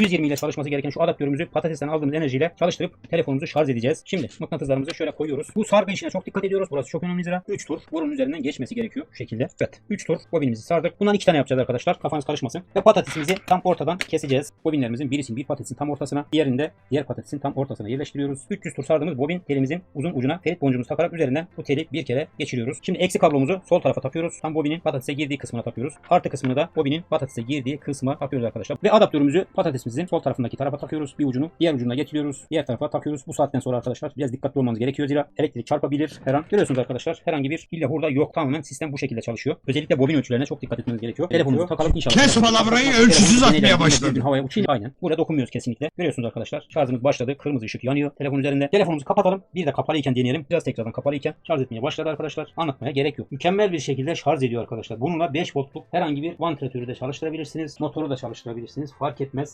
120 ile çalışması gereken şu adaptörümüzü patatesten aldığımız enerjiyle çalıştırıp telefonumuzu şarj edeceğiz. Şimdi mıknatıslarımızı şöyle koyuyoruz. Bu sargı işine çok dikkat ediyoruz. Burası çok önemli zira. 3 tur borunun üzerinden geçmesi gerekiyor bu şekilde. Evet. 3 tur bobinimizi sardık. Bundan 2 tane yapacağız arkadaşlar. Kafanız karışmasın. Ve patatesimizi tam ortadan keseceğiz. Bobinlerimizin birisini bir patatesin tam ortasına, diğerini de diğer patatesin tam ortasına yerleştiriyoruz. 300 tur sardığımız bobin telimizin uzun ucuna ferit boncuğumuzu takarak üzerinden bu teli bir kere geçiriyoruz. Şimdi eksi kablomuzu sol tarafa takıyoruz. Tam bobinin patatese girdiği kısmına takıyoruz. Artı kısmını da bobinin patatese girdiği kısma takıyoruz arkadaşlar. Ve adaptörümüzü patatesimizin sol tarafındaki tarafa takıyoruz. Bir ucunu diğer ucuna getiriyoruz. Diğer tarafa takıyoruz. Bu saatten sonra arkadaşlar biraz dikkatli olmanız gerekiyor. Zira elektrik çarpabilir her an. Görüyorsunuz arkadaşlar herhangi bir illa hurda yok. Tamamen sistem bu şekilde çalışıyor. Özellikle bobin ölçülerine çok dikkat etmeniz gerekiyor. Telefonunuzu takalım inşallah. Kes palavrayı, ölçüsüz atmaya gün havaya uçayım. Aynen. Buraya dokunmuyoruz kesinlikle. Görüyorsunuz arkadaşlar. Şarjımız başladı. Kırmızı ışık yanıyor telefon üzerinde. Telefonumuzu kapatalım. Bir de kapalıyken deneyelim. Biraz tekrardan kapalıyken şarj etmeye başladı arkadaşlar. Anlatmaya gerek yok. Mükemmel bir şekilde şarj ediyor arkadaşlar. Bununla 5 voltluk herhangi bir vantilatörü de çalıştırabilirsiniz. Motoru da çalıştırabilirsiniz. Fark etmez.